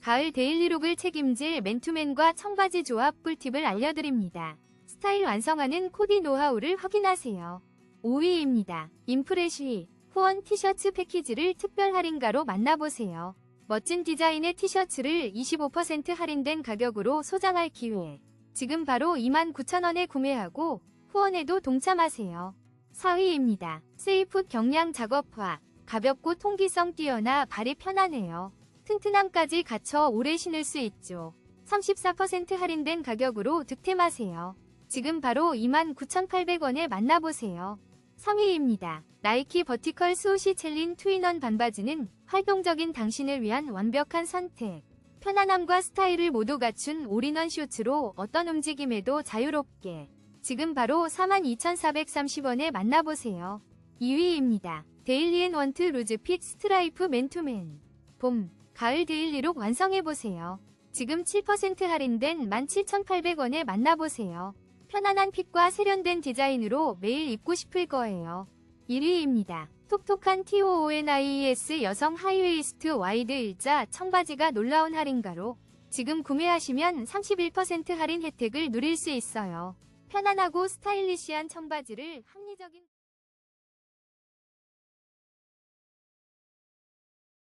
가을 데일리룩을 책임질 맨투맨과 청바지 조합 꿀팁을 알려드립니다. 스타일 완성하는 코디 노하우를 확인하세요. 5위입니다. 인프레쉬 후원 티셔츠 패키지를 특별 할인가로 만나보세요. 멋진 디자인의 티셔츠를 25% 할인된 가격으로 소장할 기회. 지금 바로 29,000원에 구매하고 후원에도 동참하세요. 4위입니다. 세이프 경량 작업화. 가볍고 통기성 뛰어나 발이 편하네요. 튼튼함까지 갖춰 오래 신을 수 있죠. 34% 할인된 가격으로 득템하세요. 지금 바로 29,800원에 만나보세요. 3위입니다. 나이키 버티컬 스우시 챌린 트윈원 반바지는 활동적인 당신을 위한 완벽한 선택. 편안함과 스타일을 모두 갖춘 올인원 셔츠로 어떤 움직임에도 자유롭게. 지금 바로 42,430원에 만나보세요. 2위입니다. 데일리앤 원트 루즈핏 스트라이프 맨투맨. 봄, 가을 데일 리룩 완성해보세요. 지금 7% 할인된 17,800원에 만나보세요. 편안한 핏과 세련된 디자인으로 매일 입고 싶을 거예요. 1위입니다. 톡톡한 TOONIES 여성 하이웨이스트 와이드 일자 청바지가 놀라운 할인가로 지금 구매하시면 31% 할인 혜택을 누릴 수 있어요. 편안하고 스타일리시한 청바지를 합리적인